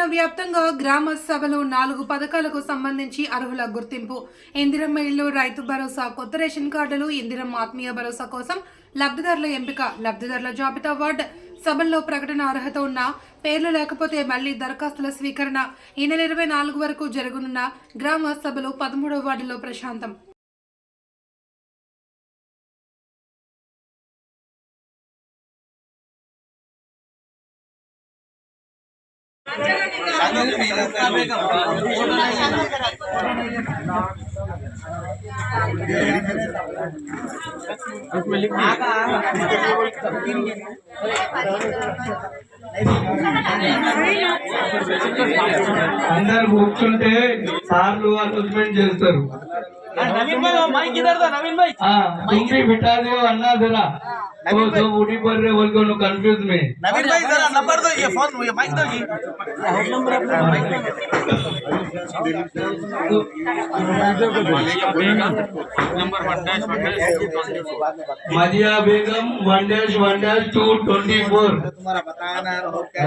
తెలంగాణ వ్యాప్తంగా గ్రామ సభలు నాలుగు పథకాలకు సంబంధించి అర్హుల గుర్తింపు. ఇందిరమ్మ ఇల్లు రైతు భరోసా కొత్త రేషన్ కార్డులు ఇందిరమ్మ ఆత్మీయ భరోసా కోసం లబ్ధిదారుల ఎంపిక లబ్ధిదారుల జాబితా వార్డ్ సభల్లో ప్రకటన అర్హత ఉన్న పేర్లు లేకపోతే మళ్ళీ దరఖాస్తుల స్వీకరణ. ఈ నెల ఇరవై నాలుగు వరకు జరగనున్న గ్రామ సభలు పదమూడవ వార్డులో ప్రశాంతం. అందరు కూర్చుంటే సార్లు వాళ్ళు సస్పెండ్ చేస్తారు. నవీన్ భాయ్ మైక్ ఇద్దరు నవీన్ భాయ్ బిట్టా అన్నా జరా वो सब उठी पड़ रहे बोल के कंफ्यूज में? नवीन भाई जरा नंबर दो ये फ़ोन ये माइक दो जी। नंबर अपना mic Majiya Begum one dash one dash two twenty four तुम्हारा बताना और क्या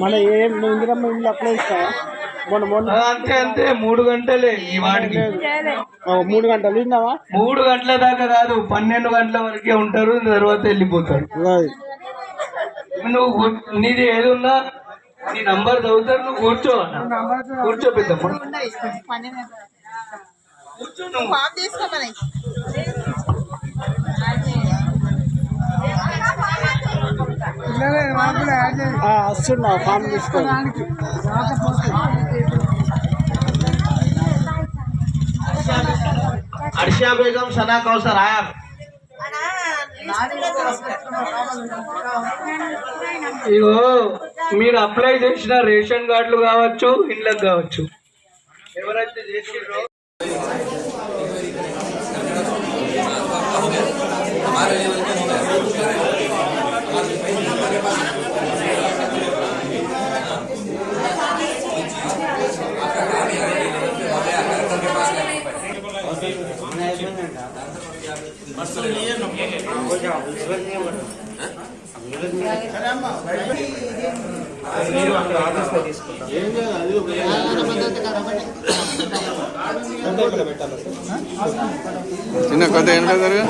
మన ఏం ఇందిరమ్మ ఇంట్లో అప్లై ఇస్తావా? మొన్న మొన్న అంతే అంతే. మూడు గంటలే ఈ ఓ, మూడు గంటలు విన్నావా? మూడు గంటల దాకా కాదు పన్నెండు గంటల వరకే ఉంటారు తర్వాత వెళ్ళిపోతారు. అది. నువ్వు నీది ఏది ఉన్నా నీ నంబర్ చదువుతారు నువ్వు కూర్చో అన్న. కూర్చో పెద్దమ్మ. కూర్చో నువ్వు. వస్తున్నా ఫామ్ బేగం సనా కౌసర్ యాప్ ఇగో మీరు అప్లై చేసిన రేషన్ కార్డులు కావచ్చు ఇండ్లకు కావచ్చు. ఎవరైతే చిన్న కొద్దిగా వెనక జరగ